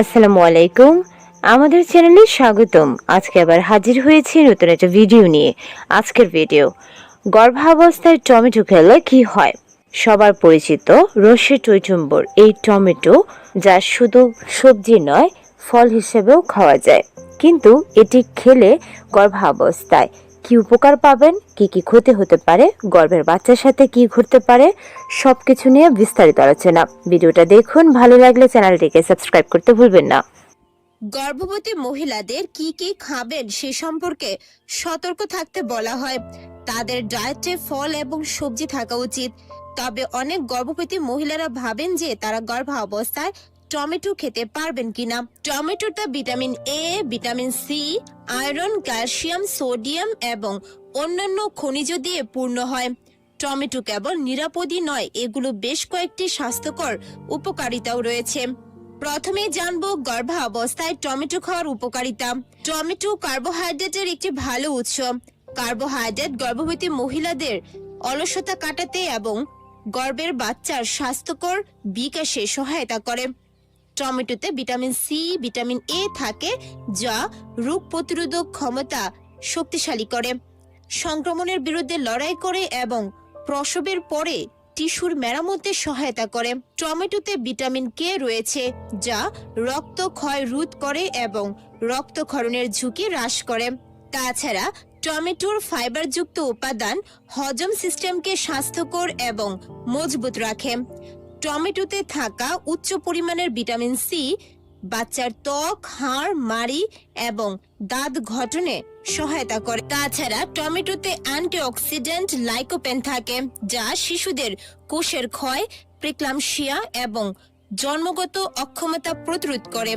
আসসালামু আলাইকুম। আমাদের চ্যানেলে স্বাগতম। আজকে আবার হাজির হয়েছি নতুন একটা ভিডিও নিয়ে। আজকের ভিডিও, গর্ভাবস্থায় টমেটো খেলে কি হয়? সবার পরিচিত রসে টৈটম্বর এই টমেটো যা শুধু সবজি নয়, ফল হিসেবেও খাওয়া যায়। কিন্তু এটি খেলে গর্ভাবস্থায় কি উপকার পাবেন, কি কি ক্ষতি হতে পারে, গর্ভের বাচ্চার সাথে কি ঘটতে পারে, সবকিছু নিয়ে বিস্তারিত আলোচনা। ভিডিওটা দেখুন, ভালো লাগলে চ্যানেলটিকে সাবস্ক্রাইব করতে ভুলবেন না। গর্ভবতী মহিলাদের কি কি খাবেন সে সম্পর্কে সতর্ক থাকতে বলা হয়। তাদের ডায়েটে ফল এবং সবজি থাকা উচিত। তবে অনেক গর্ভবতী মহিলারা ভাবেন যে তারা গর্ভাবস্থায় টমেটো খেতে পারবেন কিনা? টমেটোতে vitamin A vitamin C iron, calcium, sodium এবং অন্যান্য খনিজ দিয়ে পূর্ণ হয়। টমেটো কেবল নিরাপদই নয়, এগুলো বেশ কয়েকটি স্বাস্থ্যকর উপকারিতাও রয়েছে। প্রথমে জানব গর্ভাবস্থায় টমেটো খাওয়ার উপকারিতা। টমেটো কার্বোহাইড্রেটের একটি ভালো উৎস। কার্বোহাইড্রেট গর্ভবতী মহিলাদের অলসতা কাটাতে এবং গর্ভের বাচ্চার স্বাস্থ্যকর বিকাশে সহায়তা করে। টমেটোতে ভিটামিন সি ভিটামিন এ থাকে, যা রোগ প্রতিরোধক ক্ষমতা শক্তিশালী করে। সংক্রমণের বিরুদ্ধে লড়াই করে এবং প্রসবের পরে টিস্যুর মেরামতে সহায়তা করে। টমেটোতে ভিটামিন কে রয়েছে, যা রক্ত ক্ষয় রোধ করে এবং রক্তক্ষরণের ঝুঁকি হ্রাস করে। তাছাড়া টমেটোর ফাইবারযুক্ত উপাদান হজম সিস্টেমকে স্বাস্থ্যকর এবং মজবুত রাখে। টমেটোতে থাকা উচ্চ পরিমাণের ভিটামিন সি বাচ্চার ত্বক, হাড়, মাড়ি এবং দাঁত গঠনে সহায়তা করে। তাছাড়া টমেটোতে অ্যান্টিঅক্সিডেন্ট লাইকোপেন থাকে, যা শিশুদের কোষের ক্ষয় প্রিক্লামশিয়া এবং জন্মগত অক্ষমতা প্রতিরোধ করে।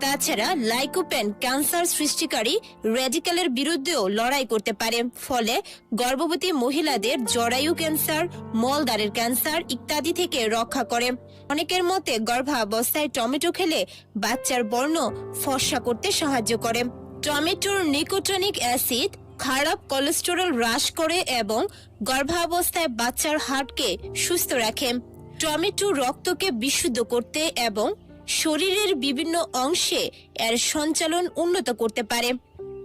তাছাড়া লাইকোপেন ক্যান্সার সৃষ্টিকারী রেডিক্যালের বিরুদ্ধেও লড়াই করতে পারে। ফলে গর্ভবতী মহিলাদের জরায়ু ক্যান্সার, মলদ্বারের ক্যান্সার ইত্যাদি থেকে রক্ষা করে। অনেকের মতে গর্ভাবস্থায় টমেটো খেলে বাচ্চার বর্ণ ফর্সা করতে সাহায্য করে। টমেটোর নিকোটনিক অ্যাসিড খারাপ কোলেস্টেরল হ্রাস করে এবং গর্ভাবস্থায় বাচ্চার হার্টকে সুস্থ রাখে। টমেটো রক্তকে বিশুদ্ধ করতে এবং শরীরের বিভিন্ন অংশে এর সঞ্চালন উন্নত করতে পারে।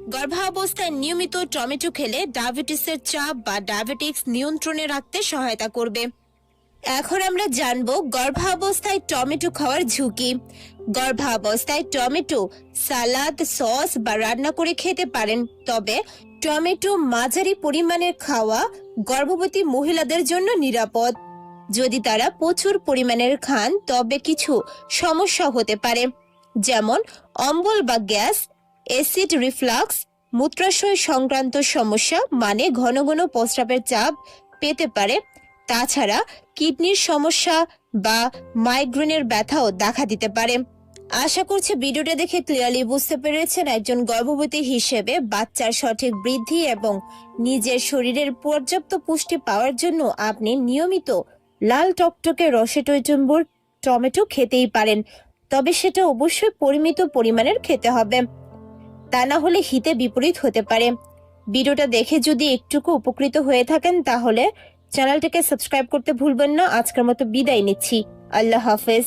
গর্ভাবস্থায় নিয়মিত টমেটো খেলে ডায়াবেটিসের চাপ বা ডায়াবেটিক্স নিয়ন্ত্রণে রাখতে সহায়তা করবে। এখন আমরা জানব গর্ভাবস্থায় টমেটো খাওয়ার ঝুঁকি। গর্ভাবস্থায় টমেটো সালাদ, সস বা রান্না করে খেতে পারেন, তবে টমেটো মাঝারি পরিমাণের খাওয়া গর্ভবতী মহিলাদের জন্য নিরাপদ। যদি তারা প্রচুর পরিমাণের খান, তবে কিছু সমস্যা হতে পারে। যেমন, অম্বল বা গ্যাস, অ্যাসিড রিফ্লাক্স, মূত্রাশয় সংক্রান্ত সমস্যা মানে ঘন ঘন প্রস্রাবের চাপ পেতে পারে। তাছাড়া, কিডনির সমস্যা বা মাইগ্রেনের ব্যথাও দেখা দিতে পারে। আশা করছি ভিডিওটা দেখে ক্লিয়ারলি বুঝতে পেরেছেন একজন গর্ভবতী হিসেবে বাচ্চার সঠিক বৃদ্ধি এবং নিজের শরীরের পর্যাপ্ত পুষ্টি পাওয়ার জন্য আপনি নিয়মিত লাল টকটকে রসে টৈটম্বুর টমেটো খেতেই পারেন, তবে সেটা অবশ্যই পরিমিত পরিমাণের খেতে হবে। তা না হলে হিতে বিপরীত হতে পারে। ভিডিওটা দেখে যদি একটুকু উপকৃত হয়ে থাকেন, তাহলে চ্যানেলটাকে সাবস্ক্রাইব করতে ভুলবেন না। আজকের মতো বিদায় নিচ্ছি। আল্লাহ হাফেজ।